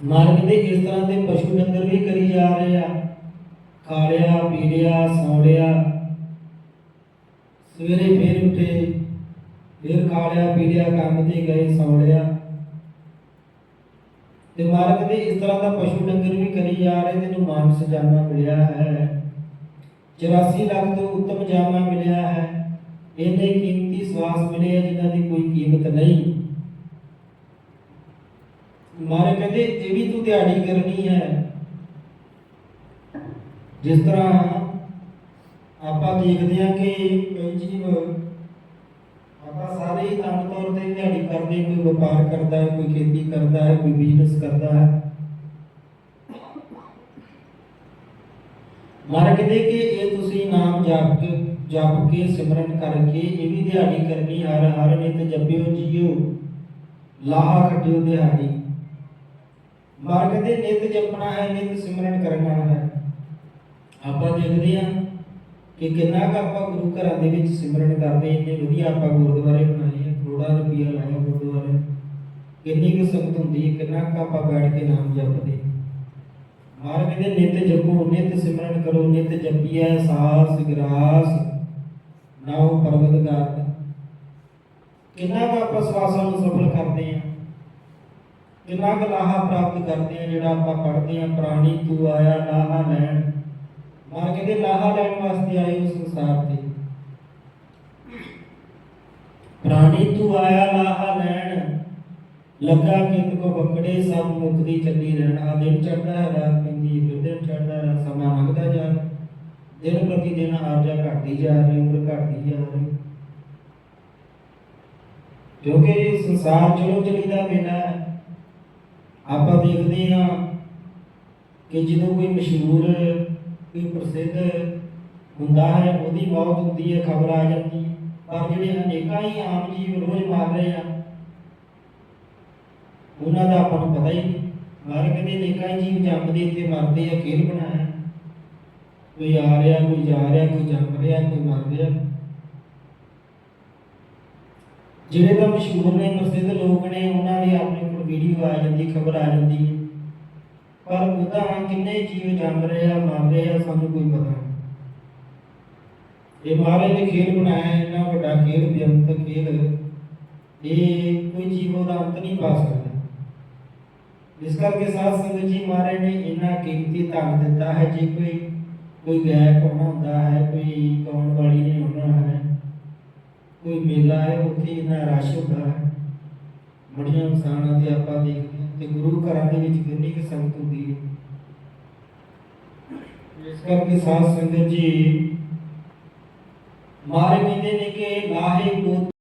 ਮਾਰਗ ਦੇ ਇਸ ਤਰ੍ਹਾਂ ਦੇ ਪਸ਼ੂ ਡੰਗਰ ਵੀ ਕਰੀ ਜਾ ਰਹੇ ਆ। ਖਾ ਲਿਆ ਪੀ ਲਿਆ ਸੌ ਲਿਆ ਸਵੇਰੇ ਫੇਰ ਉੱਠੇ, ਫੇਰ ਖਾ ਲਿਆ ਪੀ ਲਿਆ ਕੰਮ ਤੇ ਗਏ ਸੌ ਲਿਆ ਤੇ ਮਾਰਗ ਦੇ ਇਸ ਤਰ੍ਹਾਂ ਦਾ ਪਸ਼ੂ ਡੰਗਰ ਵੀ ਕਰੀ ਜਾ ਰਹੇ, ਤੈਨੂੰ ਮਾਨਸ ਜਾਮਾ ਮਿਲਿਆ ਹੈ। 84 ਲੱਖ ਤੋਂ ਉੱਤਮ ਜਾਮਾ ਮਿਲਿਆ ਹੈ। ਇਹਨੇ ਕੀਮਤੀ ਸਵਾਸ ਮਿਲੇ ਆ ਜਿਨ੍ਹਾਂ ਦੀ ਕੋਈ ਕੀਮਤ ਨਹੀਂ। ਮਾਰੇ ਕਹਿੰਦੇ, ਇਹ ਵੀ ਤੂੰ ਦਿਹਾੜੀ ਕਰਨੀ ਹੈ। ਜਿਸ ਤਰ੍ਹਾਂ ਆਪਾਂ ਦੇਖਦੇ ਹਾਂ ਕਿ ਕਈ ਜੀਵ ਆਪਾਂ ਸਾਰੇ ਹੀ ਆਮ ਤੌਰ ਤੇ ਦਿਹਾੜੀ ਕਰਦੇ ਕੋਈ ਵਪਾਰ ਕਰਦਾ ਹੈ, ਕੋਈ ਖੇਤੀ ਕਰਦਾ ਹੈ, ਕੋਈ ਬਿਜ਼ਨਸ ਕਰਦਾ ਹੈ। ਮਾਰ ਕਹਿੰਦੇ ਕਿ ਇਹ ਤੁਸੀਂ ਨਾਮ ਜਪ ਕੇ ਜਪ ਕੇ ਸਿਮਰਨ ਕਰਕੇ ਇਹ ਵੀ ਦਿਹਾੜੀ ਕਰਨੀ, ਹਰ ਹਰ ਨਿਤ ਜਪਿਓ, ਜੀਓ, ਲਾਹਾ ਖੱਟਿਓ ਦਿਹਾੜੀ। ਮਾਰ ਕਹਿੰਦੇ ਨਿਤ ਜਪਣਾ ਹੈ, ਨਿਤ ਸਿਮਰਨ ਕਰਨਾ ਹੈ। ਆਪਾਂ ਦੇਖਦੇ ਹਾਂ ਕਿ ਕਿੰਨਾ ਕੁ ਆਪਾਂ ਗੁਰੂ ਘਰਾਂ ਦੇ ਵਿੱਚ ਸਿਮਰਨ ਕਰਦੇ ਇੰਨੇ ਵਧੀਆ ਆਪਾਂ ਗੁਰਦੁਆਰੇ ਬਣਾਏ ਆ, ਕਰੋੜਾਂ ਰੁਪਈਆ ਲਾਇਆ ਗੁਰਦੁਆਰੇ। ਕਿੰਨੀ ਕੁ ਸੰਗਤ ਹੁੰਦੀ ਹੈ, ਕਿੰਨਾ ਕੁ ਆਪਾਂ ਬੈਠ ਕੇ ਨਾਮ ਜਪਦੇ ਮਾਰ ਕਹਿੰਦੇ ਨਿਤ ਜਪੋ, ਨਿਤ ਸਿਮਰਨ ਕਰੋ, ਨਿਤ ਜਪੀਐ ਸਾਸ ਗਰਾਸ, ਨਾਉ ਪਰਵਤ ਗਾਤ। ਕਿੰਨਾ ਕੁ ਆਪਾਂ ਸਵਾਸਾਂ ਨੂੰ ਸਫਲ ਕਰਦੇ ਆ ਕਿੰਨਾ ਕੁ ਲਾਹਾ ਪ੍ਰਾਪਤ ਕਰਦੇ ਆ, ਜਿਹੜਾ ਆਪਾਂ ਪੜ੍ਹਦੇ ਆ, ਪ੍ਰਾਣੀ ਤੂੰ ਆਇਆ, ਲਾਹਾ ਲੈਣ। ਮਾਰ ਕਹਿੰਦੇ ਲਾਹਾ ਲੈਣ ਵਾਸਤੇ ਆਏ ਉਸ ਸੰਸਾਰ ਤੇ। ਪ੍ਰਾਣੀ ਤੂੰ ਆਇਆ, ਲਾਹਾ ਲੈਣ। ਲੱਗਾ ਕਿਤ ਕੋ ਬੱਕੜੇ ਸਭ ਮੁਕਦੀ ਚੱਲੀ ਰਹਿਣਾ। ਦਿਨ ਚੜਦਾ ਹੈ, ਰਾਤ ਪੈਂਦੀ ਦਿਨ ਚੜਦਾ ਹੈ, ਸਮਾਂ ਲੰਘਦਾ ਜਾ ਰਿਹਾ। ਦਿਨ ਪ੍ਰਤੀ ਦਿਨ ਆਰਜਾ ਘਟਦੀ ਜਾ ਰਹੀ, ਉਮਰ ਘਟਦੀ ਜਾ ਰਹੀ। ਕਿਉਂਕਿ ਸੰਸਾਰ ਚਲੋ ਚਲੀ ਦਾ ਆਪਾਂ ਦੇਖਦੇ ਹਾਂ ਕਿ ਜਦੋਂ ਕੋਈ ਮਸ਼ਹੂਰ, ਕੋਈ ਪ੍ਰਸਿੱਧ ਹੁੰਦਾ ਹੈ, ਉਹਦੀ ਮੌਤ ਹੁੰਦੀ ਹੈ, ਖਬਰ ਆ ਜਾਂਦੀ ਹੈ। ਪਰ ਜਿਹੜੇ ਅਨੇਕਾਂ ਹੀ ਆਮ ਜੀਵ ਰੋਜ਼ ਮਾਰ ਰਹੇ ਆ ਉਹਨਾਂ ਦਾ ਆਪਾਂ ਨੂੰ ਪਤਾ ਹੀ ਨਹੀਂ। ਮਾਰ ਕਹਿੰਦੇ ਅਨੇਕਾਂ ਜੀਵ ਜੰਮਦੇ ਤੇ ਮਰਦੇ ਆ ਖੇਲ ਬਣਾਇਆ ਕੋਈ ਆ ਰਿਹਾ, ਕੋਈ ਜਾ ਰਿਹਾ, ਕੋਈ ਜੰਮ ਰਿਹਾ, ਕੋਈ ਮਰ ਰਿਹਾ। ਜਿਹੜੇ ਤਾਂ ਮਸ਼ਹੂਰ ਨੇ, ਪ੍ਰਸਿੱਧ ਲੋਕ ਨੇ, ਉਹਨਾਂ ਦੇ ਆਪਣੇ ਵੀਡੀਓ ਆ ਜਾਂਦੀ ਖਬਰ ਆ ਜਾਂਦੀ ਹੈ। ਪਰ ਉਹਦਾ ਹਾਂ ਕਿੰਨੇ ਜੀਵ ਜੰਮ ਰਹੇ ਆ ਮਰ ਰਹੇ ਆ ਸਾਨੂੰ ਕੋਈ ਪਤਾ ਨਹੀਂ। ਇਹ ਮਹਾਰਾਜ ਨੇ ਖੇਲ ਬਣਾਇਆ ਹੈ, ਇੰਨਾ ਵੱਡਾ ਖੇਲ ਬੇਅੰਤ ਖੇਲ ਇਹ ਕੋਈ ਜੀਵ ਉਹਦਾ ਅੰਤ ਨਹੀਂ ਪਾ ਸਕਦਾ। ਇਸ ਕਰਕੇ ਸਾਧ ਸੰਗਤ ਜੀ ਮਹਾਰਾਜ ਨੇ ਇੰਨਾ ਕੀਮਤੀ ਧਨ ਦਿੱਤਾ ਹੈ ਜੇ ਕੋਈ ਕੋਈ ਗਾਇਕ ਹੋਣਾ ਹੁੰਦਾ ਹੈ ਕੋਈ ਗਾਉਣ ਵਾਲੀ ਨੇ ਹੋਣਾ ਹੈ ਕੋਈ ਮੇਲਾ ਹੈ ਉੱਥੇ ਇੰਨਾ ਰਸ਼ ਹੁੰਦਾ ਹੈ। ਬੜੀਆਂ ਇਨਸਾਨਾਂ ਦੇ ਆਪਾਂ ਦੇਖਦੇ ਤੇ ਗੁਰੂ ਘਰਾਂ ਦੇ ਵਿੱਚ ਕਿੰਨੀ ਕੁ ਸੰਗਤ ਹੁੰਦੀ ਹੈ। ਇਸ ਕਰਕੇ ਸਾਧ ਸੰਗਤ ਜੀ, ਮਾਰੇ ਕਹਿੰਦੇ ਨੇ ਕਿ ਲਾਹੇ